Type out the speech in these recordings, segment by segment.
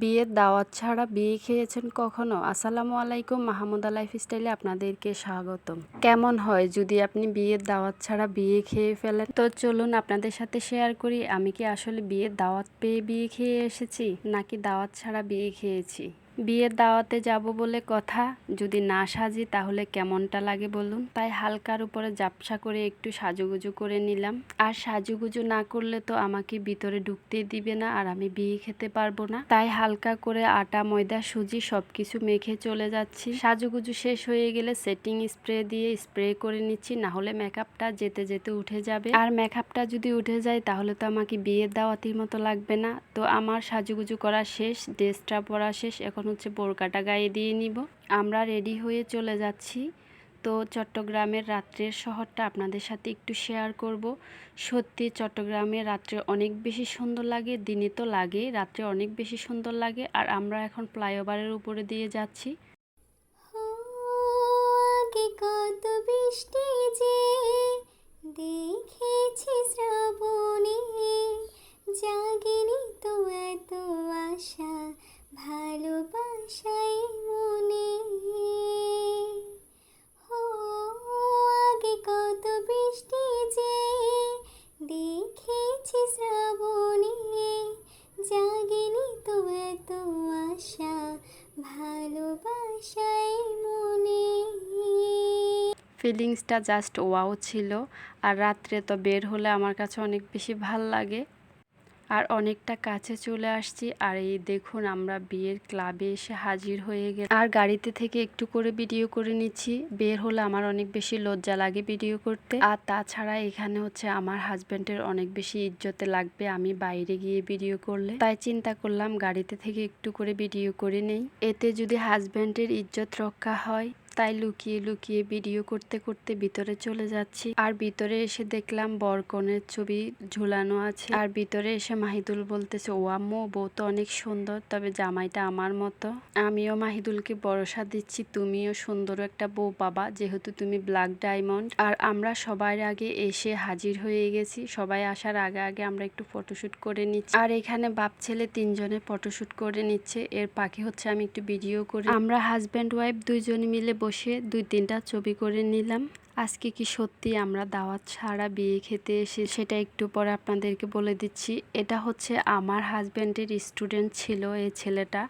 বিয়ের দাওয়াত ছাড়া বিয়ে খেয়েছেন কখনো? আসসালামু আলাইকুম, মাহমুদা লাইফ স্টাইলে আপনাদেরকে স্বাগতম। কেমন হয় যদি আপনি বিয়ের দাওয়াত ছাড়া বিয়ে খেয়ে ফেলেন? তো চলুন আপনাদের সাথে শেয়ার করি, আমি কি আসলে বিয়ের দাওয়াত পেয়ে বিয়ে খেয়ে এসেছি, নাকি দাওয়াত ছাড়া বিয়ে খেয়েছি? বিয়ের দাওয়াতে যাব বলে কথা, যদি না সাজি তাহলে কেমনটা লাগে বলুন? তাই হালকার উপরে জাপসা করে একটু সাজুগুজু করে নিলাম। আর সাজুগুজু না করলে তো আমাকে ভিতরে ঢুকতেই দিবে না আর আমি বিয়ে খেতে পারব না। তাই হালকা করে আটা, ময়দা, সুজি সবকিছু মেখে চলে যাচ্ছি। সাজুগুজু শেষ হয়ে গেলে সেটিং স্প্রে দিয়ে স্প্রে করে নিচ্ছি, না হলে মেকআপটা যেতে যেতে উঠে যাবে। আর মেকআপটা যদি উঠে যায় তাহলে তো আমাকে বিয়ের দাওয়াতির মতো লাগবে না। তো আমার সাজুগুজু করা শেষ, ড্রেসটা পরা শেষ, এখন হচ্ছে বোরকাটা গায়ে দিয়ে নিব। আমরা রেডি হয়ে চলে যাচ্ছি। তো চট্টগ্রামের রাত্রের শহরটা আপনাদের সাথে একটু শেয়ার করব। সত্যি চট্টগ্রামে রাত্রে অনেক বেশি সুন্দর লাগে, দিনে তো লাগে, রাত্রে অনেক বেশি সুন্দর লাগে। আর আমরা এখন ফ্লাইওভারের উপরে দিয়ে যাচ্ছি। কত বৃষ্টি যে দেখেছি দেখেছি শ্রাবণে, জাগেনি তো এত আশা ভালোবাসাই মনে। ফিলিংসটা জাস্ট ওয়াও ছিল, আর রাত্রে তো বের হলে আমার কাছে অনেক বেশি ভালো লাগে। আর অনেকটা কাছে চলে আসছি। আর এই দেখুন, আমরা বিয়ের ক্লাবে এসে হাজির হয়ে গেল আর গাড়িতে থেকে একটু করে ভিডিও করে নিচ্ছি। বের হলে আমার অনেক বেশি লজ্জা লাগে ভিডিও করতে। আর তাছাড়া এখানে হচ্ছে আমার হাজব্যান্ডের অনেক বেশি ইজ্জতে লাগবে আমি বাইরে গিয়ে ভিডিও করলে। তাই চিন্তা করলাম গাড়িতে থেকে একটু করে ভিডিও করে নেই। এতে যদি হাজব্যান্ডের ইজ্জত রক্ষা হয় তাই লুকিয়ে লুকিয়ে ভিডিও করতে করতে ভিতরে চলে যাচ্ছি। আর ভিতরে এসে দেখলাম বরকনের ছবি ঝুলানো আছে। আর ভিতরে এসে মাহিদুল বলতেছে, ও আম্মু, বউ তো অনেক সুন্দর, তবে জামাইটা আমার মতো। আমিও মাহিদুলকে ভরসা দিচ্ছি, তুমিও সুন্দর একটা বউ পাবা, যেহেতু তুমি ব্ল্যাক ডায়মন্ড। আর আমরা সবার আগে এসে হাজির হয়ে গেছি। সবাই আসার আগে আগে আমরা একটু ফটোশুট করে নিচ্ছি। আর এখানে বাপ ছেলে তিনজনে ফটোশ্যুট করে নিচ্ছে। এর পাখি হচ্ছে, আমি একটু ভিডিও করি। আমরা হাজব্যান্ড ওয়াইফ দুইজনে মিলে বসে দুই তিনটা ছবি করে নিলাম। আজকে কি সত্যি আমরা দাওয়াত ছাড়া বিয়ে খেতে এসে সেটা একটু পরে আপনাদেরকে বলে দিচ্ছি। এটা হচ্ছে আমার হাজব্যান্ডের স্টুডেন্ট ছিল এই ছেলেটা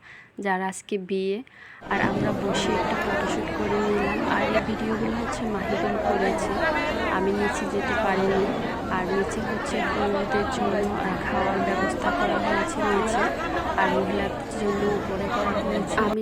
যার আজকে বিয়ে। আর আমরা বসে একটু ফটোশ্যুট করে নিলাম। আর এই ভিডিওগুলো হচ্ছে মাহিদুল করেছে। আমি নিচে যেতে পারিনি। আর নিচে হচ্ছে পুরুষদের জন্য খাওয়ার ব্যবস্থা করা হয়েছে নিচে। আর মহিলাদের জন্য উপরে করা হয়েছে। আমি